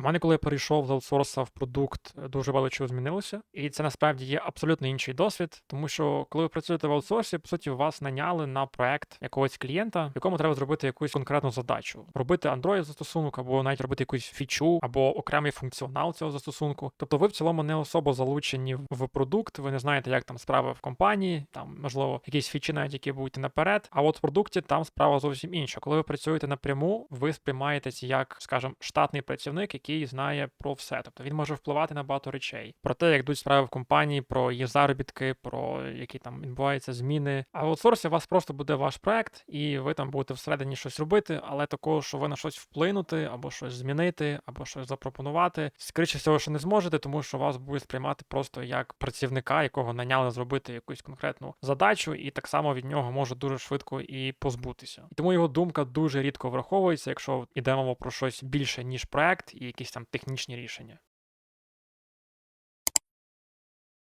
У мене, коли я перейшов з аутсорса в продукт, е, дуже багато чого змінилося, і це насправді є абсолютно інший досвід, тому що коли ви працюєте в аутсорсі, по суті, вас наняли на проект якогось клієнта, якому треба зробити якусь конкретну задачу, робити Android застосунок, або навіть робити якусь фічу, або окремий функціонал цього застосунку. Тобто, ви в цілому не особо залучені в продукт, ви не знаєте, як там справи в компанії, там можливо якісь фічі, навіть які будуть наперед. А от в продукті там справа зовсім інша. Коли ви працюєте напряму, ви сприймаєтесь як, скажімо, штатний працівник, який знає про все. Тобто він може впливати на багато речей про те, як йдуть справи в компанії, про їх заробітки, про які там відбуваються зміни. А в аутсорсі у вас просто буде ваш проект, і ви там будете всередині щось робити, але такого, що ви на щось вплинути, або щось змінити, або щось запропонувати, скоріше всього, що не зможете, тому що вас будуть сприймати просто як працівника, якого наняли зробити якусь конкретну задачу, і так само від нього може дуже швидко і позбутися. І тому його думка дуже рідко враховується, якщо йде мова про щось більше ніж проект і якісь там технічні рішення.